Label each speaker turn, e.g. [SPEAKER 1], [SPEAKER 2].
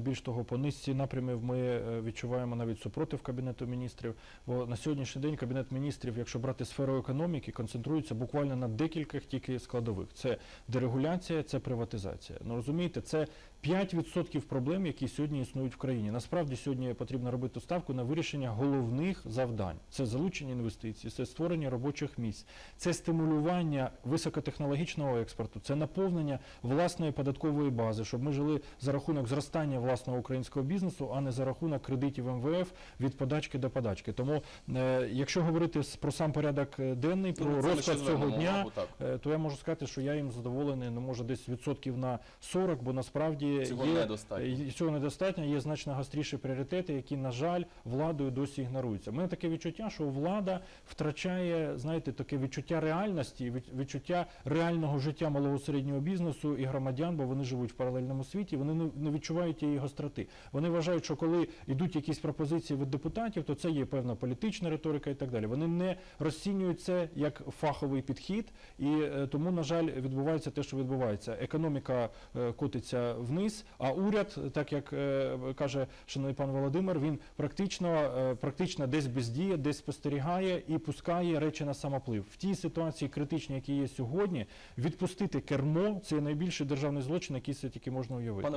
[SPEAKER 1] Більш того, по низці напрямів ми е, відчуваємо навіть супротив Кабінету міністрів. Бо на сьогоднішній день Кабінет міністрів, якщо брати сферу економіки, концентрується буквально на декількох тільки складових: це дерегуляція, це приватизація. Ну розумієте, це 5% проблем, які сьогодні існують в країні. Насправді сьогодні потрібно робити ставку на вирішення головних завдань: це залучення інвестицій, це створення робочих місць, це стимулювання високотехнологічного експорту, це наповнення власної податкової бази, щоб ми жили за рахунок зростання власного українського бізнесу, а не за рахунок кредитів МВФ від подачки до подачки. Тому, е, якщо говорити про сам порядок е, денний, про
[SPEAKER 2] Ну,
[SPEAKER 1] розклад цього дня, е, то я можу сказати, що я їм задоволений, ну може десь відсотків на 40, бо насправді
[SPEAKER 2] Цього
[SPEAKER 1] є
[SPEAKER 2] недостатньо.
[SPEAKER 1] цього недостатньо. Є значно гостріші пріоритети, які, на жаль, владою досі ігноруються. У мене таке відчуття, що влада втрачає, знаєте, таке відчуття реальності, від- відчуття реального життя малого середнього бізнесу і громадян, бо вони живуть в паралельному світі. Вони не- не відчувають її гостроти. Вони вважають, що коли йдуть якісь пропозиції від депутатів, то це є певна політична риторика і так далі. Вони не розцінюють це як фаховий підхід, і е, тому, на жаль, відбувається те, що відбувається. Економіка е, котиться вниз, а уряд, так як е, каже шановний пан Володимир, він практично, е, практично десь бездіє, десь спостерігає і пускає речі на самоплив. В тій ситуації критичній, які є сьогодні, відпустити кермо це найбільший державний злочин, який це тільки можна уявити.